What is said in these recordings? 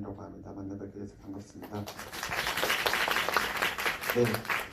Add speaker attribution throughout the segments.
Speaker 1: 이라고 합니다. 만나 뵙게 돼서 반갑습니다. 네,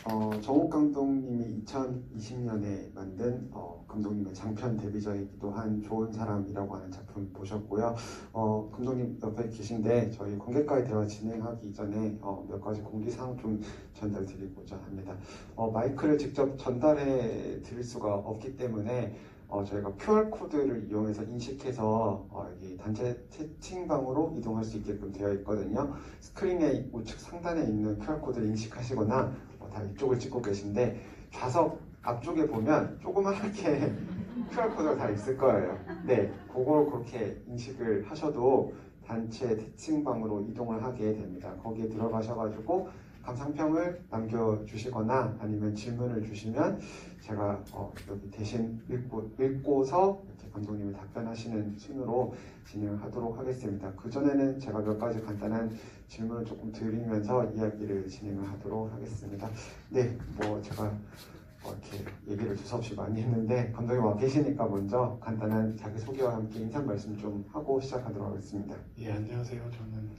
Speaker 1: 어, 정욱 감독님이 2020년에 만든 어, 감독님의 장편 데뷔작이기도 한 좋은 사람이라고 하는 작품 보셨고요. 어, 감독님 옆에 계신데 저희 관객과의 대화 진행하기 이전에 어, 몇 가지 공지사항 좀 전달드리고자 합니다. 어, 마이크를 직접 전달해 드릴 수가 없기 때문에 어, 저희가 QR 코드를 이용해서 인식해서 어, 여기 단체 채팅방으로 이동할 수 있게끔 되어 있거든요. 스크린의 우측 상단에 있는 QR 코드를 인식하시거나 어, 다 이쪽을 찍고 계신데 좌석 앞쪽에 보면 조그맣게 QR 코드가 다 있을 거예요. 네, 그걸 그렇게 인식을 하셔도 단체 채팅방으로 이동을 하게 됩니다. 거기에 들어가셔가지고 감상평을 남겨주시거나 아니면 질문을 주시면 제가 어, 여기 대신 읽고, 읽고서 이렇게 감독님이 답변하시는 순으로 진행을 하도록 하겠습니다. 그 전에는 제가 몇 가지 간단한 질문을 조금 드리면서 이야기를 진행을 하도록 하겠습니다. 네, 뭐 제가 어, 이렇게 얘기를 두서없이 많이 했는데 감독님 와 계시니까 먼저 간단한 자기 소개와 함께 인사 말씀 좀 하고 시작하도록 하겠습니다.
Speaker 2: 예, 안녕하세요. 저는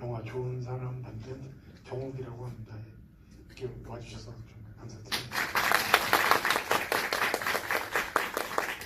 Speaker 2: 영화 좋은 사람 만든 정욱이라고 합니다. 예, 이렇게 와주셔서 정말 감사드립니다.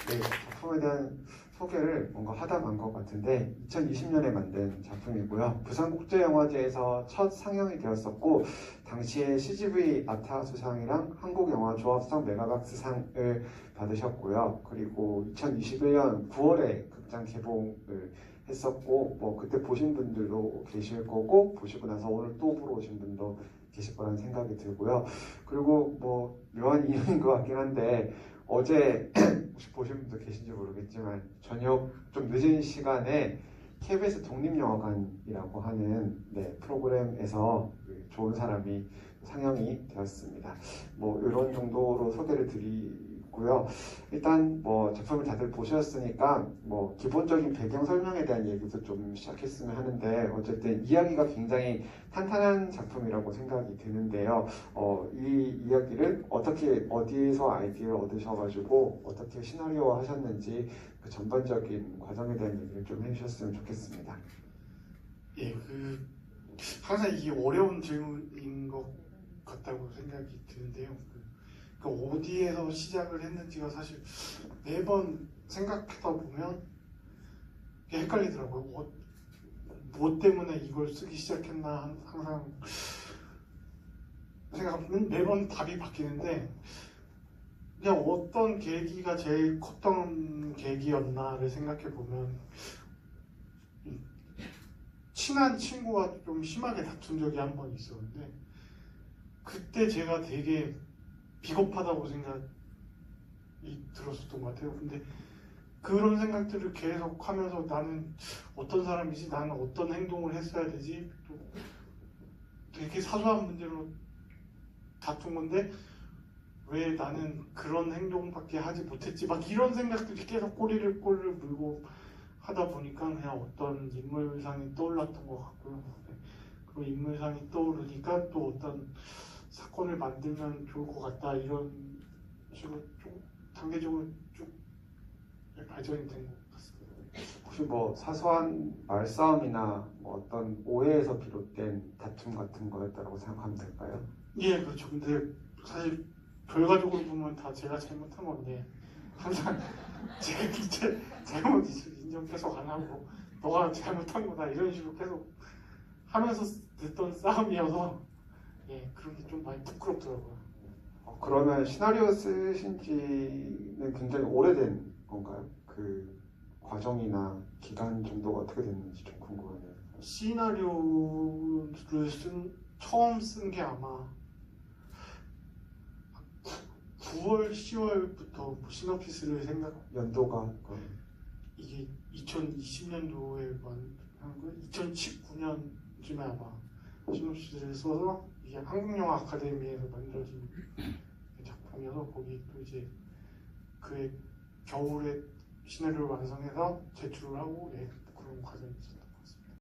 Speaker 1: 네, 작품에 대한 소개를 뭔가 하다 만 것 같은데 2020년에 만든 작품이고요. 부산국제영화제에서 첫 상영이 되었었고 당시에 CGV 아타 수상이랑 한국영화 조합상 메가박스상을 받으셨고요. 그리고 2021년 9월에 극장 개봉을 했었고 뭐 그때 보신 분들도 계실 거고 보시고 나서 오늘 또 보러 오신 분도 계실 거라는 생각이 들고요. 그리고 뭐 묘한 이유인 것 같긴 한데 어제 혹시 보신 분도 계신지 모르겠지만 저녁 좀 늦은 시간에 KBS 독립영화관이라고 하는 네, 프로그램에서 그 좋은 사람이 상영이 되었습니다. 뭐 이런 정도로 소개를 드리 고요. 일단 뭐 작품을 다들 보셨으니까 뭐 기본적인 배경 설명에 대한 얘기도 좀 시작했으면 하는데 어쨌든 이야기가 굉장히 탄탄한 작품이라고 생각이 드는데요. 어, 이 이야기를 어떻게 어디에서 아이디어를 얻으셔가지고 어떻게 시나리오 하셨는지 그 전반적인 과정에 대한 얘기를 좀 해주셨으면 좋겠습니다.
Speaker 2: 예, 그 항상 이게 어려운 질문인 것 같다고 생각이 드는데요. 그, 그 어디에서 시작을 했는지가 사실 매번 생각하다 보면 헷갈리더라고요. 어, 뭐 때문에 이걸 쓰기 시작했나 항상 생각하면 매번 답이 바뀌는데 그냥 어떤 계기가 제일 컸던 계기였나를 생각해 보면 친한 친구와 좀 심하게 다툰 적이 한 번 있었는데 그때 제가 되게 비겁하다고 생각이 들었었던 것 같아요. 근데 그런 생각들을 계속 하면서 나는 어떤 사람이지, 나는 어떤 행동을 했어야 되지, 또 되게 사소한 문제로 다툰 건데 왜 나는 그런 행동밖에 하지 못했지, 막 이런 생각들이 계속 꼬리를 꼬리를 물고 하다 보니까 그냥 어떤 인물상이 떠올랐던 것 같고요. 네. 그 인물상이 떠오르니까 또 어떤 사건을 만들면 좋을 것 같다 이런 식으로 좀 단계적으로 쭉 발전이 된 것 같습니다.
Speaker 1: 혹시 뭐 사소한 말싸움이나 뭐 어떤 오해에서 비롯된 다툼 같은 거였다고 생각하면 될까요?
Speaker 2: 예, 그렇죠. 근데 사실 결과적으로 보면 다 제가 잘못한 건데 항상 제가 진짜 잘못 인정 계속 안 하고 너가 잘못한 거다 이런 식으로 계속 하면서 됐던 싸움이어서 예 그런 게 좀 많이 부끄럽더라고요.
Speaker 1: 어, 그러면 시나리오 쓰신 지는 굉장히 오래된 건가요? 그 과정이나 기간 정도가 어떻게 됐는지 좀 궁금하네요.
Speaker 2: 시나리오를 쓴 처음 쓴 게 아마 9, 월 10월부터 시놉시스를 생각
Speaker 1: 연도가 그
Speaker 2: 이게 2020년도에 만한 거 2019년쯤에 아마 시놉시스를 써서 이게 한국영화 아카데미에서 만들어진 작품이어서 거기 또 이제 그의 겨울에 시나리오를 완성해서 제출을 하고 예, 그런 과정이 있어요.